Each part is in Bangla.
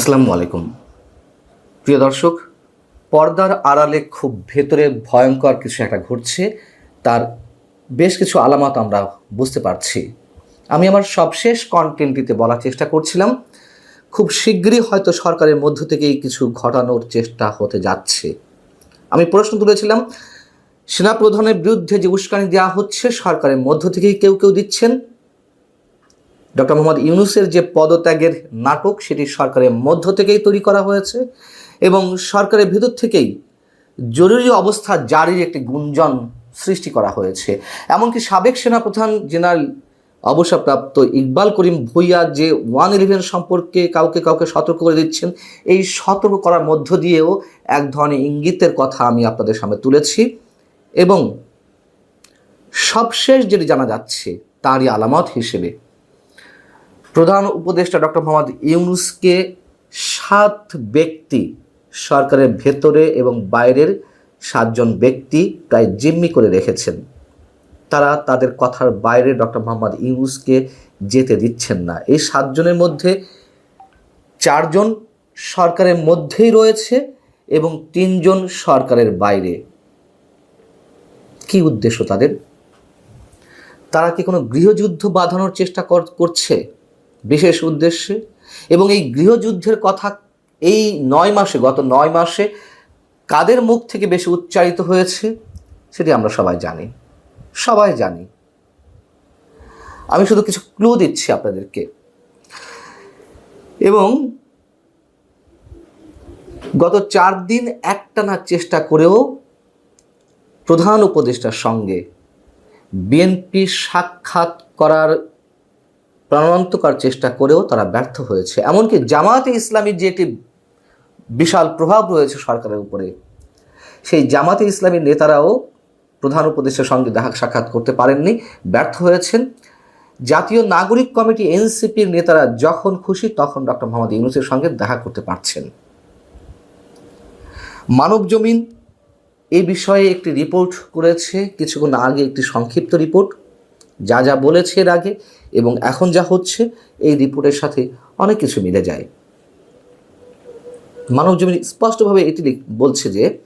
আসসালামু আলাইকুম। প্রিয় দর্শক, পর্দার আড়ালে খুব ভেতরে ভয়ঙ্কর কিছু একটা ঘটছে, তার বেশ কিছু আলামত আমরা বুঝতে পারছি। আমি আমার সবশেষ কন্টেন্টটিতে বলার চেষ্টা করছিলাম, খুব শীঘ্রই হয়তো সরকারের মধ্য থেকেই কিছু ঘটানোর চেষ্টা হতে যাচ্ছে। আমি প্রশ্ন তুলেছিলাম, সেনাপ্রধানের বিরুদ্ধে যে উস্কানি দেওয়া হচ্ছে, সরকারের মধ্য থেকেই কেউ কেউ দিচ্ছেন? ডক্টর মোহাম্মদ ইউনুসের যে পদত্যাগের নাটক সেটি সরকারের মধ্য থেকেই তৈরি করা হয়েছে এবং সরকারের ভেতর থেকেই জরুরি অবস্থা জারির একটি গুঞ্জন সৃষ্টি করা হয়েছে। এমনকি সাবেক সেনাপ্রধান জেনারেল অবসরপ্রাপ্ত ইকবাল করিম ভুইয়া যে ওয়ান ইলেভেন সম্পর্কে কাউকে কাউকে সতর্ক করে দিচ্ছেন, এই সতর্ক করার মধ্য দিয়েও এক ধরনের ইঙ্গিতের কথা আমি আপনাদের সামনে তুলেছি এবং সবশেষ যেটি জানা যাচ্ছে, তারই আলামত হিসেবে প্রধান উপদেষ্টা ডক্টর মোহাম্মদ ইউনুসকে সাত ব্যক্তি সরকারের ভেতরে এবং বাইরের সাতজন ব্যক্তি প্রায় জিম্মি করে রেখেছেন। তারা তাদের কথার বাইরে ডক্টর মোহাম্মদ ইউনুসকে যেতে দিচ্ছেন না। এই সাতজনের মধ্যে চারজন সরকারের মধ্যেই রয়েছে এবং তিনজন সরকারের বাইরে। কি উদ্দেশ্য তাদের? তারা কি কোনো গৃহযুদ্ধ বাঁধানোর চেষ্টা কর- করছে? বিশেষ উদ্দেশ্যে এবং এই গৃহযুদ্ধের কথা এই নয় মাসে, গত নয় মাসে কাদের মুখ থেকে বেশি উচ্চারিত হয়েছে সেটি আমরা সবাই জানি। সবাই জানি। আমি শুধু কিছু ক্লু দিচ্ছি আপনাদেরকে। এবং গত চার দিন একটানা চেষ্টা করেও প্রধান উপদেষ্টার সঙ্গে বিএনপি সাক্ষাৎ করার প্রাণান্তকর চেষ্টা করেও তারা ব্যর্থ হয়েছে। এমনকি জামাতে ইসলামীর যে একটি বিশাল প্রভাব রয়েছে সরকারের উপরে, সেই জামাতে ইসলামীর নেতারাও প্রধান উপদেষ্টার সঙ্গে দেখা সাক্ষাৎ করতে পারেননি, ব্যর্থ হয়েছেন। জাতীয় নাগরিক কমিটি এনসিপির নেতারা যখন খুশি তখন ডক্টর মোহাম্মদ ইউনুসের সঙ্গে দেখা করতে পারছেন। মানব জমিন এই বিষয়ে একটি রিপোর্ট করেছে, কিছুক্ষণ আগে একটি সংক্ষিপ্ত রিপোর্ট। যা যা বলেছে এর আগে এবং এখন যা হচ্ছে, এই রিপোর্টের সাথে অনেক কিছু মিলে যায়। মানব জমিন স্পষ্টভাবে এটি বলছে যে,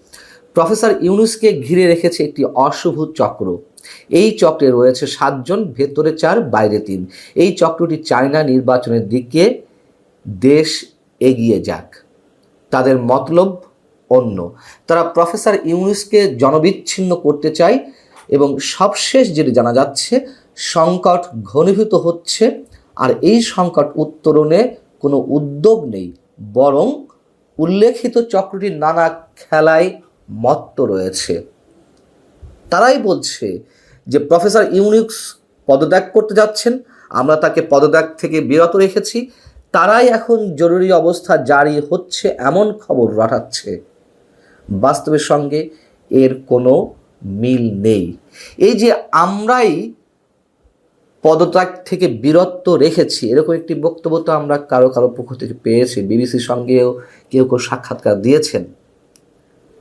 প্রফেসর ইউনুসকে ঘিরে রেখেছে একটি অশুভ চক্র। এই চক্রে রয়েছে সাতজন, ভেতরে চার, বাইরে তিন। এই চক্রটি চায়না নির্বাচনের দিকে দেশ এগিয়ে যাক। তাদের মতলব অন্য। তারা প্রফেসর ইউনুসকে জনবিচ্ছিন্ন করতে চায় এবং সবশেষ যেটি জানা যাচ্ছে সংকট ঘনীভূত হচ্ছে আর এই সংকট উত্তরণে কোনো উদ্যোগ নেই, বরং উল্লেখিত চক্রটির নানা খেলায় মত্ত রয়েছে। তারাই বলছে যে প্রফেসর ইউনিক্স পদত্যাগ করতে যাচ্ছেন, আমরা তাকে পদত্যাগ থেকে বিরত রেখেছি, তারাই এখন জরুরি অবস্থা জারি হচ্ছে এমন খবর রটাচ্ছে বাস্তবের সঙ্গে এর কোনো মিল নেই। এই যে আমরাই পদত্যাগ থেকে বিরত রেখেছি। এরকম একটি বক্তব্য তো আমরা কারও কারও পক্ষ থেকে পেয়েছি। বিবিসির সঙ্গেও কেউ কেউ সাক্ষাৎকার দিয়েছেন।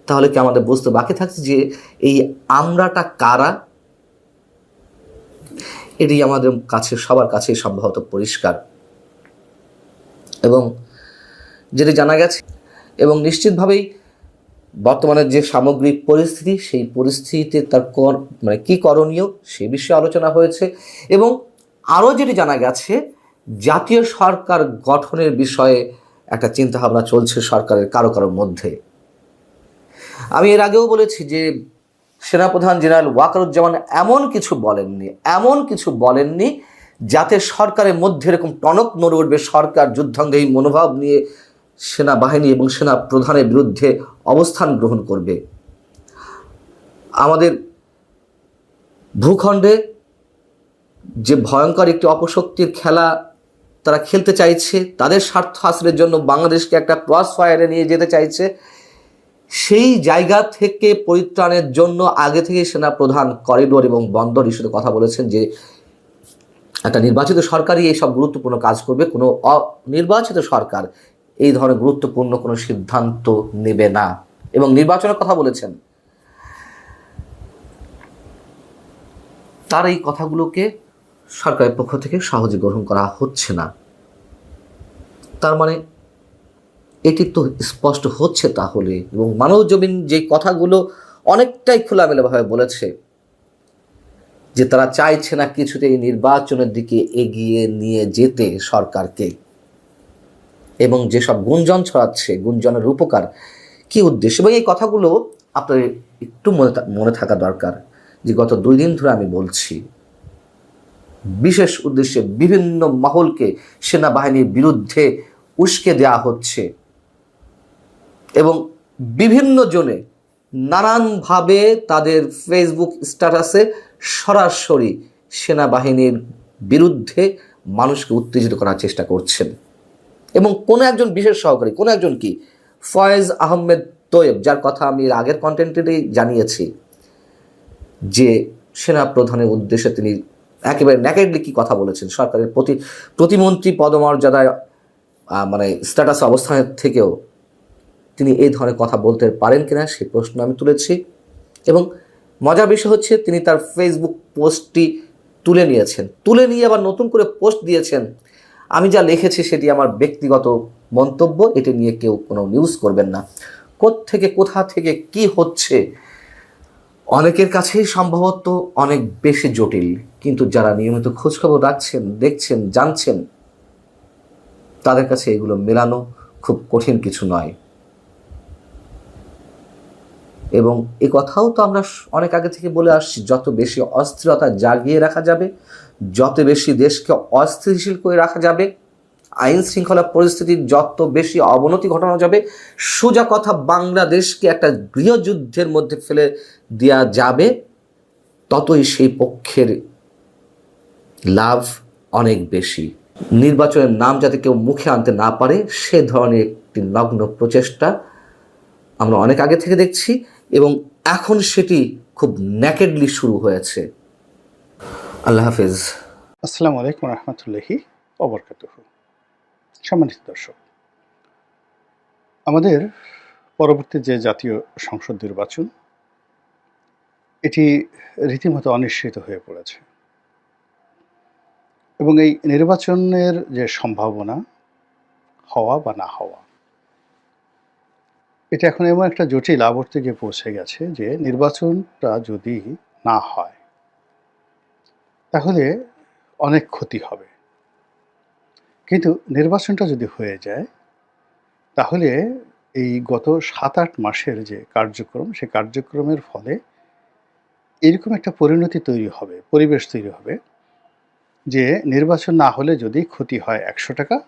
তাহলে কি আমাদের বুঝতে বাকি থাকছে যে এই আমরাটা কারা? এটি আমাদের কাছে, সবার কাছেই সম্ভবত পরিষ্কার। এবং যেটি জানা গেছে, এবং নিশ্চিতভাবেই বর্তমানে যে সামগ্রিক পরিস্থিতি, সেই পরিস্থিতিতে তার কর মানে কী করণীয় সে বিষয়ে আলোচনা হয়েছে এবং আরও যেটি জানা গেছে, জাতীয় সরকার গঠনের বিষয়ে একটা চিন্তাভাবনা চলছে সরকারের কারও কারোর মধ্যে। আমি এর আগেও বলেছি যে সেনাপ্রধান জেনারেল ওয়াকারুজ্জামান এমন কিছু বলেননি, এমন কিছু বলেননি যাতে সরকারের মধ্যে এরকম টনক নড়ে উঠবে সরকার যুদ্ধাঙ্গী মনোভাব নিয়ে সেনাবাহিনী এবং সেনা প্রধানের বিরুদ্ধে অবস্থান গ্রহণ করবে। আমাদের ভূখণ্ডে যে ভয়ঙ্কর একটি অপশক্তির খেলা তারা খেলতে চাইছে, তাদের স্বার্থ হাসিলের জন্য বাংলাদেশকে একটা ক্রস ফায়ারে নিয়ে যেতে চাইছে, সেই জায়গা থেকে পরিত্রাণের জন্য আগে থেকে সেনা প্রধান করিডোর এবং বন্দর ইস্যুতে কথা বলেছেন যে, একটা নির্বাচিত সরকারই এইসব গুরুত্বপূর্ণ কাজ করবে। কোনো অনির্বাচিত সরকার এই ধরনের গুরুত্বপূর্ণ কোনো সিদ্ধান্ত নেবে না। এবং নির্বাচনের কথা বলেছেন। তার এই কথাগুলোকে সরকারের পক্ষ থেকে সহজে গ্রহণ করা হচ্ছে না। তার মানে এটি তো স্পষ্ট হচ্ছে তাহলে, এবং মানব জমিন যে কথাগুলো অনেকটাই খোলামেলাভাবে বলেছে যে তারা চাইছে না কিছুতেই নির্বাচনের দিকে এগিয়ে নিয়ে যেতে সরকারকে। এবং যেসব গুঞ্জন ছড়াচ্ছে, গুঞ্জনের উপকার কি উদ্দেশ্য? এবং এই কথাগুলো আপনার একটু মনে মনে থাকা দরকার যে গত দুই দিন ধরে আমি বলছি। বিশেষ উদ্দেশ্যে বিভিন্ন মহলকে সেনাবাহিনীর বিরুদ্ধে উস্কে দেওয়া হচ্ছে এবং বিভিন্ন জনে নানানভাবে তাদের ফেসবুক স্ট্যাটাসে সরাসরি সেনাবাহিনীর বিরুদ্ধে মানুষকে উত্তেজিত করার চেষ্টা করছেন। এবং কোনো একজন বিশেষ সহকারী, কোনো একজন কি? ফয়েজ আহমেদ তোয়েব, যার কথা আমি আগের কন্টেন্টেই জানিয়েছি যে সেনা প্রধানের উদ্দেশ্যে তিনি একেবারে ন্যাকেডলি কি কথা বলেছেন? সরকারের প্রতি, প্রতিমন্ত্রী পদমর্যাদায় মানে স্ট্যাটাস অবস্থানের থেকেও তিনি এই ধরনের কথা বলতে পারেন কিনা সেই প্রশ্ন আমি তুলেছি। এবং মজার বিষয় হচ্ছে তিনি তার ফেসবুক পোস্টটি তুলে নিয়েছেন। তুলে নিয়ে আবার নতুন করে পোস্ট দিয়েছেন আমি যা লিখেছি সেটি আমার ব্যক্তিগত মন্তব্য, এটি নিয়ে কেউ কোনো নিউজ করবেন না। থেকে কোথা থেকে কি হচ্ছে? অনেকের কাছেই সম্ভবত অনেক বেশি জটিল, কিন্তু যারা নিয়মিত খোঁজখবর রাখছেন, দেখছেন, জানছেন, তাদের কাছে এগুলো মেলানো খুব কঠিন কিছু নয়। এবং এ কথাও তো আমরা অনেক আগে থেকে বলে আসছি, যত বেশি অস্থিরতা জাগিয়ে রাখা যাবে যত বেশি দেশকে অস্থিতিশীল করে রাখা যাবে, আইন শৃঙ্খলা পরিস্থিতির যত বেশি অবনতি ঘটানো যাবে, সোজা কথা বাংলাদেশকে একটা গৃহযুদ্ধের মধ্যে ফেলে দেওয়া যাবে, ততই সেই পক্ষের লাভ অনেক বেশি। নির্বাচনের নাম যাতে কেউ মুখে আনতে না পারে, সে ধরনের একটি নগ্ন প্রচেষ্টা আমরা অনেক আগে থেকে দেখছি এবং এখন সেটি খুব ন্যাকেডলি শুরু হয়েছে। আল্লাহ হাফিজ। আসসালামু আলাইকুম রহমতুল্লাহি অবরকাতুহ সম্মানিত দর্শক, আমাদের পরবর্তী যে জাতীয় সংসদ নির্বাচন, এটি রীতিমতো অনিশ্চিত হয়ে পড়েছে। এবং এই নির্বাচনের যে সম্ভাবনা, হওয়া বা না হওয়া, এটা এখন এমন একটা জটিল আবর্তে গিয়ে পৌঁছে গেছে যে নির্বাচনটা যদি না হয় তাহলে অনেক ক্ষতি হবে। কিন্তু নির্বাচনটা যদি হয়ে যায়, তাহলে এই গত সাত আট মাসের যে কার্যক্রম, সে কার্যক্রমের ফলে এরকম একটা পরিণতি তৈরি হবে, পরিবেশ তৈরি হবে, যে নির্বাচন না হলে যদি ক্ষতি হয় একশো টাকা,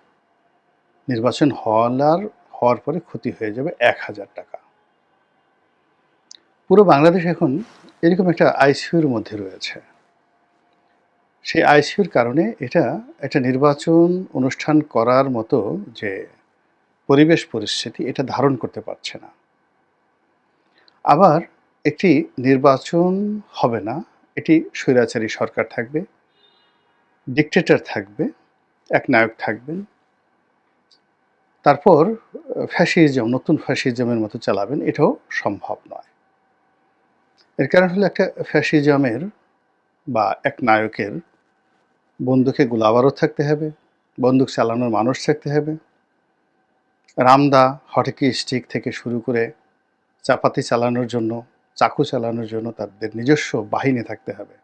নির্বাচন হওয়ার হওয়ার পরে ক্ষতি হয়ে যাবে এক হাজার টাকা। পুরো বাংলাদেশ এখন এরকম একটা আইসিইউর মধ্যে রয়েছে। সেই আইসিউর কারণে এটা একটা নির্বাচন অনুষ্ঠান করার মতো যে পরিবেশ পরিস্থিতি, এটা ধারণ করতে পারছে না। আবার একটি নির্বাচন হবে না, এটি স্বৈরাচারী সরকার থাকবে ডিকটেটর থাকবে, এক নায়ক থাকবেন তারপর ফ্যাসিজম নতুন ফ্যাসিজমের মতো চালাবেন, এটাও সম্ভব নয়। এর কারণ হলো একটা ফ্যাসিজমের বা এক নায়কের বন্দুকে গোলাবারও থাকতে হবে, বন্দুক চালানোর মানুষ থাকতে হবে। রামদা হটকি স্টিক থেকে শুরু করে চাপাতি চালানোর জন্য, চাকু চালানোর জন্য তাদের নিজস্ব বাহিনী থাকতে হবে,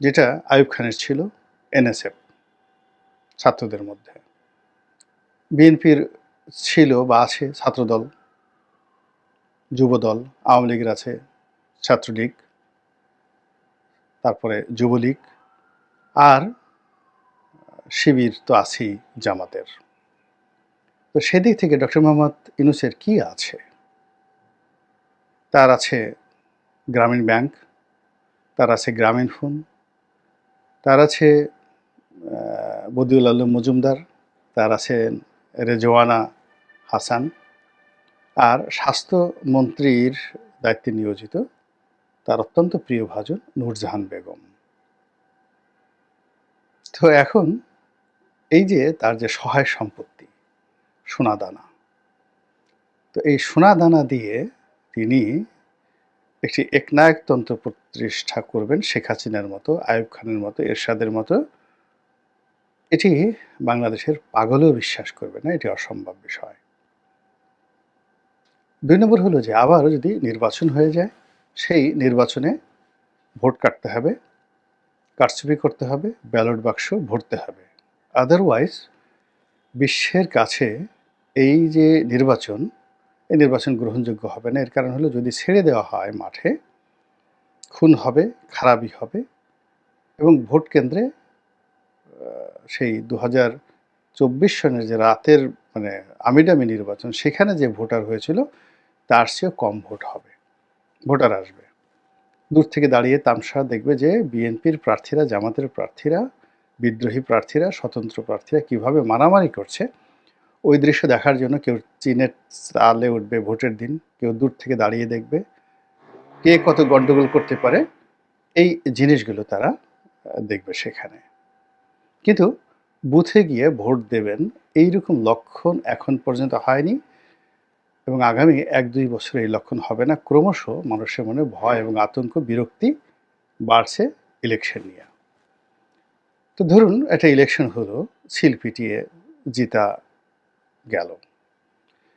যেটা আয়ুব খানের ছিল এনএসএফ ছাত্রদের মধ্যে। বিএনপির ছিল বা আছে ছাত্রদল, যুবদল, আওয়ামী লীগের আছে ছাত্রলীগ, তারপরে যুবলীগ আর শিবির তো আছেই জামাতের। তো সেদিক থেকে ডক্টর মোহাম্মদ ইউনুসের কি আছে? তার আছে গ্রামীণ ব্যাংক, তার আছে গ্রামীণ ফোন, তার আছে বদিউল আলম মজুমদার, তার আছে রেজওয়ানা হাসান আর স্বাস্থ্যমন্ত্রীর দায়িত্বে নিয়োজিত তার অত্যন্ত প্রিয় ভাজন নূরজাহান বেগম। তো এখন এই যে তার যে সহায় সম্পত্তি, সোনাদানা, তো এই সোনাদানা দিয়ে তিনি একটি একনায়কতন্ত্র প্রতিষ্ঠা করবেন শেখ হাসিনার মতো আয়ুব খানের মতো, এরশাদের মতো। এটি বাংলাদেশের পাগলেও বিশ্বাস করবে না, এটি অসম্ভব বিষয়। দুই নম্বর হলো যে আবার যদি নির্বাচন হয়ে যায়, সেই নির্বাচনে ভোট কাটতে হবে। কারচুপি করতে হবে, ব্যালট বাক্স ভরতে হবে। আদারওয়াইজ বিশ্বের কাছে এই যে নির্বাচন, এই নির্বাচন গ্রহণযোগ্য হবে না। এর কারণ হলো, যদি ছেড়ে দেওয়া হয় মাঠে, খুন হবে, খারাপই হবে এবং ভোট কেন্দ্রে সেই দু হাজার চব্বিশ সনের যে রাতের মানে আমিডামি নির্বাচন, সেখানে যে ভোটার হয়েছিল, তার চেয়েও কম ভোট হবে। ভোটার আসবে। দূর থেকে দাঁড়িয়ে তামসা দেখবে যে বিএনপির প্রার্থীরা, জামাতের প্রার্থীরা, বিদ্রোহী প্রার্থীরা, স্বতন্ত্র প্রার্থীরা কীভাবে মারামারি করছে, ওই দৃশ্য দেখার জন্য কেউ চীনের চালে উঠবে ভোটের দিন, কেউ দূর থেকে দাঁড়িয়ে দেখবে কে কত গণ্ডগোল করতে পারে, এই জিনিসগুলো তারা দেখবে সেখানে। কিন্তু বুথে গিয়ে ভোট দেবেন, এইরকম লক্ষণ এখন পর্যন্ত হয়নি। এবং আগামী এক দুই বছর এই লক্ষণ হবে না। ক্রমশ মানুষের মনে ভয় এবং আতঙ্ক, বিরক্তি বাড়ছে ইলেকশন নিয়ে। তো ধরুন একটা ইলেকশন হলো, সিল পিটিয়ে জিতা গেল।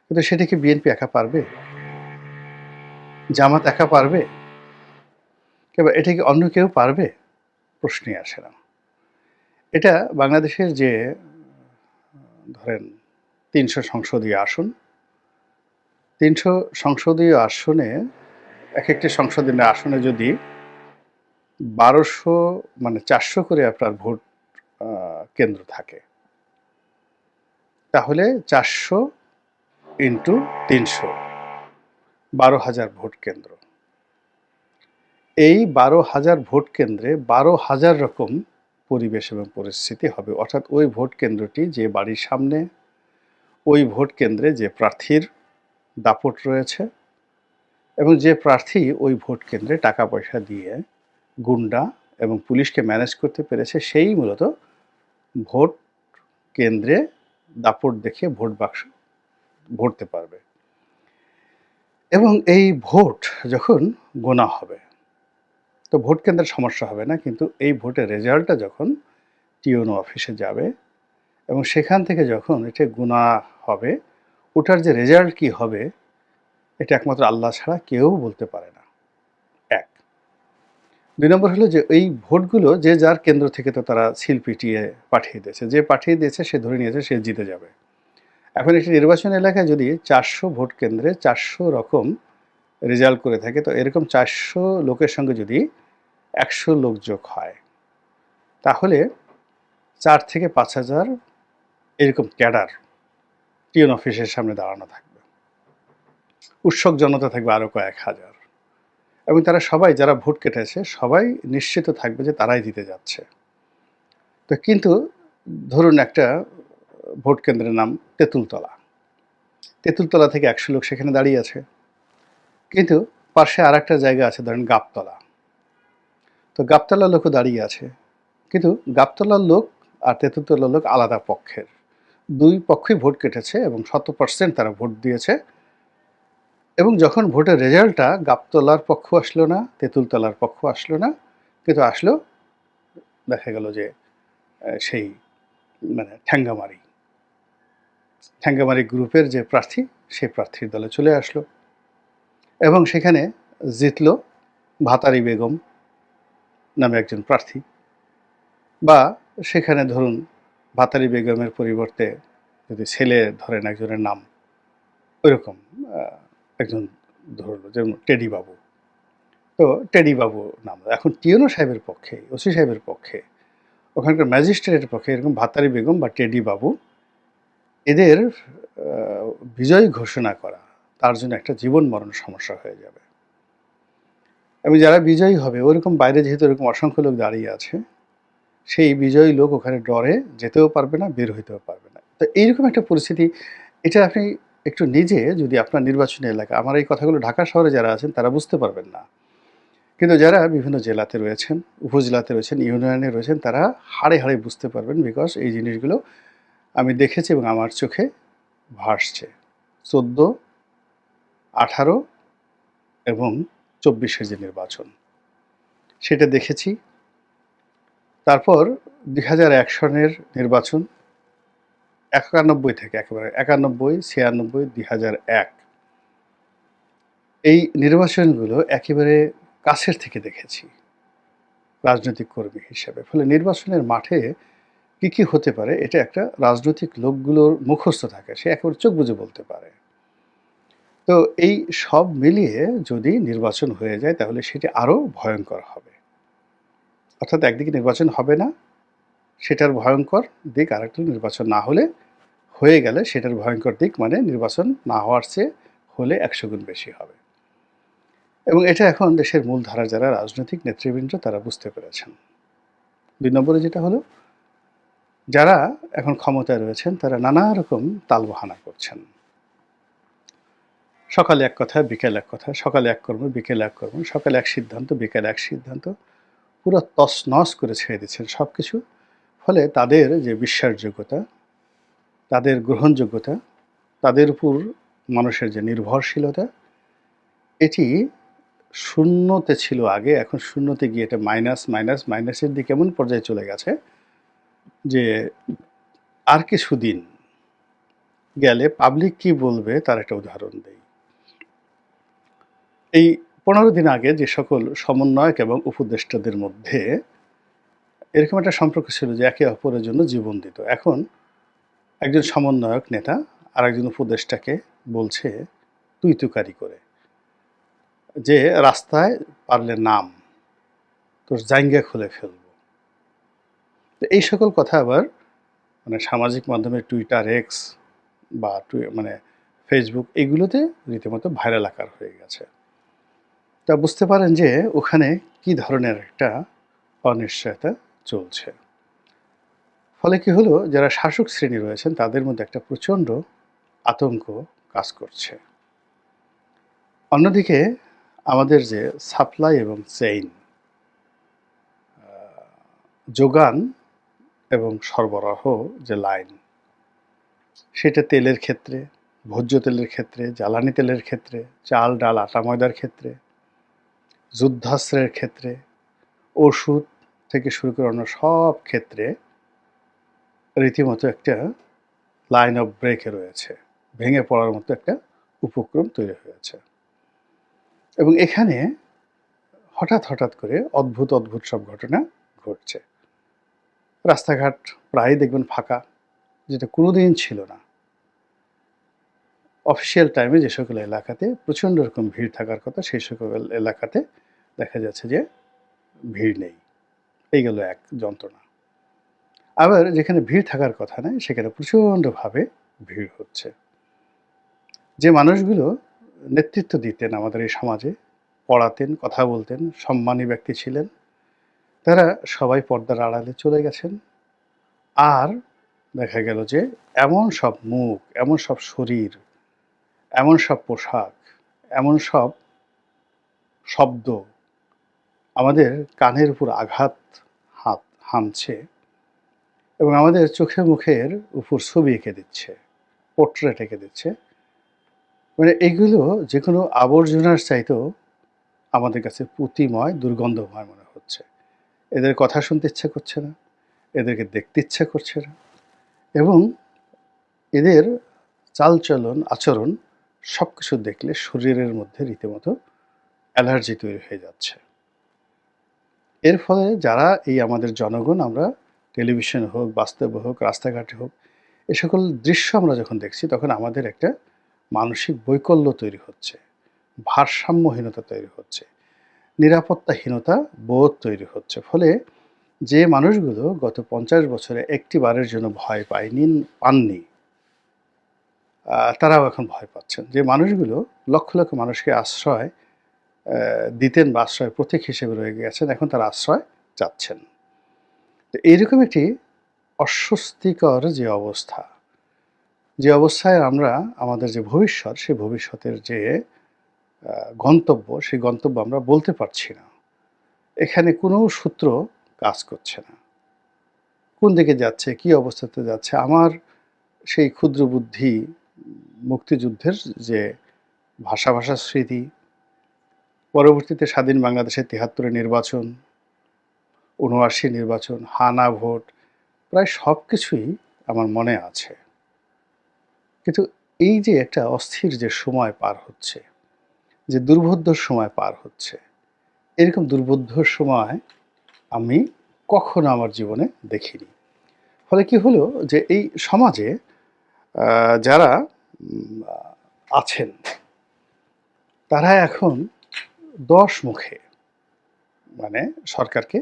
কিন্তু সেটা কি বিএনপি একা পারবে? জামাত একা পারবে? কিংবা এটা কি অন্য কেউ পারবে? প্রশ্নই আসে না। এটা বাংলাদেশের যে, ধরেন তিনশো সংসদীয় আসন তিনশো সংসদীয় আসনে এক একটি সংসদীয় আসনে যদি বারোশো মানে চারশো করে আপনার ভোট কেন্দ্র থাকে, তাহলে চারশো ইন্টু তিনশো, বারো হাজার ভোট কেন্দ্র। এই বারো হাজার ভোট কেন্দ্রে বারো হাজার রকম পরিবেশ এবং পরিস্থিতি হবে। অর্থাৎ ওই ভোট কেন্দ্রটি যে বাড়ির সামনে, ওই ভোট কেন্দ্রে যে প্রার্থীর দাপট রয়েছে এবং যে প্রার্থী ওই ভোট কেন্দ্রে টাকা পয়সা দিয়ে গুন্ডা এবং পুলিশকে ম্যানেজ করতে পেরেছে, সেই মূলত ভোট কেন্দ্রে দাপট দেখে ভোট বাক্স ভরতে পারবে। এবং এই ভোট যখন গোনা হবে, তো ভোট কেন্দ্রের সমস্যা হবে না, কিন্তু এই ভোটের রেজাল্টটা যখন টিওনো অফিসে যাবে এবং সেখান থেকে যখন এটা গুণা হবে ওটার যে রেজাল্ট কি হবে, এটা একমাত্র আল্লাহ ছাড়া কেউ বলতে পারে না। এক। দুই নম্বর হলো যে এই ভোটগুলো যে যার কেন্দ্র থেকে তো তারা সিল পিটিয়ে পাঠিয়ে দিয়েছে, যে পাঠিয়ে দিয়েছে সে ধরে নিয়েছে সে জিতে যাবে। এখন একটি নির্বাচন এলাকায় যদি চারশো ভোট কেন্দ্রে চারশো রকম রেজাল্ট করে থাকে, তো এরকম চারশো লোকের সঙ্গে যদি একশো লোক যোগ হয়, তাহলে চার থেকে পাঁচ হাজার এরকম ক্যাডার টিউন অফিসের সামনে দাঁড়ানো থাকবে। উৎসব জনতা থাকবে আরও কয়েক হাজার। এবং তারা সবাই, যারা ভোট কেটেছে, সবাই নিশ্চিত থাকবে যে তারাই দিতে যাচ্ছে। তো কিন্তু ধরুন একটা ভোট কেন্দ্রের নাম তেঁতুলতলা। তেঁতুলতলা থেকে একশো লোক সেখানে দাঁড়িয়ে আছে। কিন্তু পাশে আর একটা জায়গা আছে, ধরেন গাবতলা। তো গাবতলার লোকও দাঁড়িয়ে আছে। কিন্তু গাবতলার লোক আর তেঁতুলতলার লোক আলাদা পক্ষের। দুই পক্ষই ভোট কেটেছে এবং শত পার্সেন্ট তারা ভোট দিয়েছে। এবং যখন ভোটের রেজাল্টটা গাবতলার পক্ষ আসলো না, তেঁতুলতলার পক্ষ আসলো না, কিন্তু আসলো, দেখা গেল যে সেই মানে ঠ্যাঙ্গামারি। ঠ্যাঙ্গামারি গ্রুপের যে প্রার্থী, সেই প্রার্থীর দলে চলে আসলো। এবং সেখানে জিতল ভাতারি বেগম নামে একজন প্রার্থী। বা সেখানে ধরুন ভাতারি বেগমের পরিবর্তে যদি ছেলে ধরেন একজনের নাম, ওইরকম একজন ধরলো, যেমন টেডি বাবু। তো টেডি বাবু নাম, এখন টিওনো সাহেবের পক্ষে, ওসি সাহেবের পক্ষে, ওখানকার ম্যাজিস্ট্রেটের পক্ষে এরকম ভাতারি বেগম বা টেডি বাবু, এদের বিজয় ঘোষণা করা, তার জন্য একটা জীবন মরণ সমস্যা হয়ে যাবে। এবং যারা বিজয়ী হবে, ওরকম বাইরে যেহেতু এরকম অসংখ্য লোক দাঁড়িয়ে আছে সেই বিজয়ী লোক ওখানে ডরে যেতেও পারবে না, বের হইতেও পারবে না। তো এইরকম একটা পরিস্থিতি, এটা আপনি একটু নিজে যদি আপনার নির্বাচনী এলাকা, আমার এই কথাগুলো ঢাকা শহরে যারা আছেন তারা বুঝতে পারবেন না। কিন্তু যারা বিভিন্ন জেলাতে রয়েছেন, উপজেলাতে রয়েছেন, ইউনিয়নে রয়েছেন, তারা হাড়ে হাড়ে বুঝতে পারবেন বিকজ এই জিনিসগুলো আমি দেখেছি এবং আমার চোখে ভাসছে। চোদ্দ, আঠারো এবং চব্বিশের যে নির্বাচন, সেটা দেখেছি। তারপর দুই হাজার এক সনের নির্বাচন একানব্বই থেকে একেবারে একানব্বই, ছিয়ানব্বই, দুই হাজার এক। এই নির্বাচনগুলো একেবারে কাছের থেকে দেখেছি রাজনৈতিক কর্মী হিসেবে। ফলে নির্বাচনের মাঠে কি কি হতে পারে, এটা একটা রাজনৈতিক লোকগুলোর মুখস্থ থাকে, সে একেবারে চোখ বুঝে বলতে পারে। তো এই সব মিলিয়ে যদি নির্বাচন হয়ে যায়, তাহলে সেটি আরও ভয়ঙ্কর হবে। অর্থাৎ একদিকে নির্বাচন হবে না, সেটার ভয়ঙ্কর দিক আরেকটা নির্বাচন না হলে হয়ে গেলে সেটার ভয়ঙ্কর দিক মানে নির্বাচন না হওয়ার চেয়ে হলে একশো গুণ বেশি হবে। এবং এটা এখন দেশের মূল মূলধারা যারা রাজনৈতিক নেতৃবৃন্দ, তারা বুঝতে পেরেছেন। দুই নম্বরে যেটা হলো, যারা এখন ক্ষমতায় রয়েছেন, তারা নানা রকম তালবাহানা করছেন। সকালে এক কথা বিকেল এক কথা সকালে এক কর্ম, বিকেল এক কর্ম, সকালে এক সিদ্ধান্ত, বিকেল এক সিদ্ধান্ত পুরো তস নস করে ছেড়ে দিচ্ছেন সব কিছু ফলে তাদের যে বিশ্বাসযোগ্যতা, তাদের গ্রহণযোগ্যতা, তাদের উপর মানুষের যে নির্ভরশীলতা, এটি শূন্যতে ছিল আগে, এখন শূন্যতে গিয়ে এটা মাইনাস মাইনাস, মাইনাসের দিকে এমন পর্যায়ে চলে গেছে যে আর কিছুদিন গেলে পাবলিক কি বলবে তার একটা উদাহরণ দেই। এই পনেরো দিন আগে যে সকল সমন্বয়ক এবং উপদেষ্টাদের মধ্যে এরকম একটা সম্পর্ক ছিল যে একে অপরের জন্য জীবন দিত। এখন একজন সমন্বয়ক নেতা আর একজন উপদেষ্টাকে বলছে, তুই তুকারি করে। যে রাস্তায় পারলে নাম, তোর জাইঙ্গা খুলে ফেলব। তো এই সকল কথা আবার মানে সামাজিক মাধ্যমে টুইটার, এক্স বা মানে ফেসবুক, এগুলোতে রীতিমতো ভাইরাল আকার হয়ে গেছে। তা বুঝতে পারেন যে ওখানে কি ধরনের একটা অনিশ্চয়তা চলছে। ফলে কি হলো, যারা শাসক শ্রেণি রয়েছেন, তাদের মধ্যে একটা প্রচণ্ড আতঙ্ক কাজ করছে। অন্যদিকে, আমাদের যে সাপ্লাই এবং চেইন যোগান এবং সরবরাহ যে লাইন, সেটা তেলের ক্ষেত্রে, ভোজ্য তেলের ক্ষেত্রে, জ্বালানি তেলের ক্ষেত্রে, চাল, ডাল, আটা, ময়দার ক্ষেত্রে যুদ্ধাস্ত্রের ক্ষেত্রে, ওষুধ থেকে শুরু করে অন্য সব ক্ষেত্রে রীতিমতো একটা লাইন অফ ব্রেকে রয়েছে। ভেঙে পড়ার মতো একটা উপক্রম তৈরি হয়েছে। এবং এখানে হঠাৎ হঠাৎ করে অদ্ভুত অদ্ভুত সব ঘটনা ঘটছে। রাস্তাঘাট প্রায় দেখবেন ফাঁকা, যেটা কোনোদিন ছিল না। অফিসিয়াল টাইমে যে সকল এলাকাতে প্রচণ্ড রকম ভিড় থাকার কথা, সেই সকল এলাকাতে দেখা যাচ্ছে যে ভিড় নেই। এই গেল এক যন্ত্রণা। আবার যেখানে ভিড় থাকার কথা নয় সেখানে প্রচণ্ডভাবে ভিড় হচ্ছে। যে মানুষগুলো নেতৃত্ব দিতেন আমাদের এই সমাজে, পড়াতেন, কথা বলতেন, সম্মানী ব্যক্তি ছিলেন, তারা সবাই পর্দার আড়ালে চলে গেছেন। আর দেখা গেল যে এমন সব মুখ, এমন সব শরীর এমন সব পোশাক, এমন সব শব্দ আমাদের কানের উপর আঘাত হাত, হানছে এবং আমাদের চোখে মুখের উপর ছবি এঁকে দিচ্ছে, পোর্ট্রেট এঁকে দিচ্ছে। মানে এগুলো যে কোনো আবর্জনার চাইতেও আমাদের কাছে পুঁতিময়, দুর্গন্ধময় মনে হচ্ছে। এদের কথা শুনতে ইচ্ছে করছে না, এদেরকে দেখতে ইচ্ছে করছে না এবং এদের চালচলন, আচরণ সব কিছু দেখলে শরীরের মধ্যে রীতিমতো অ্যালার্জি তৈরি হয়ে যাচ্ছে। এর ফলে যারা এই আমাদের জনগণ, আমরা টেলিভিশন হোক, বাস্তবে হোক, রাস্তাঘাটে হোক, এ সকল দৃশ্য আমরা যখন দেখছি, তখন আমাদের একটা মানসিক বৈকল্য তৈরি হচ্ছে, ভারসাম্যহীনতা তৈরি হচ্ছে, নিরাপত্তাহীনতা বোধ তৈরি হচ্ছে। ফলে যে মানুষগুলো গত পঞ্চাশ বছরে একটি বারের জন্য ভয় পায়নি, পাননি তারাও এখন ভয় পাচ্ছেন যে মানুষগুলো লক্ষ লক্ষ মানুষকে আশ্রয় দিতেন বা আশ্রয় প্রতীক হিসেবে রয়ে গেছেন, এখন তারা আশ্রয় চাচ্ছেন। তো এইরকম একটি অস্বস্তিকর যে অবস্থা, যে অবস্থায় আমরা আমাদের যে ভবিষ্যৎ সেই ভবিষ্যতের যে গন্তব্য, সেই গন্তব্য আমরা বলতে পারছি না। এখানে কোনো সূত্র কাজ করছে না। কোন দিকে যাচ্ছে, কি অবস্থাতে যাচ্ছে, আমার সেই ক্ষুদ্র বুদ্ধি মুক্তিযুদ্ধের যে ভাষা ভাষা স্মৃতি, পরবর্তীতে স্বাধীন বাংলাদেশের তিহাত্তরে নির্বাচন উনআশি নির্বাচন, হানা ভোট, প্রায় সব কিছুই আমার মনে আছে। কিন্তু এই যে একটা অস্থির যে সময় পার হচ্ছে, যে দুর্বোধ্যর সময় পার হচ্ছে, এরকম দুর্বোধ্যর সময় আমি কখনো আমার জীবনে দেখিনি। ফলে কি হলো যে এই সমাজে যারা আছেন। তারা এখন দশ মুখে মানে সরকারকে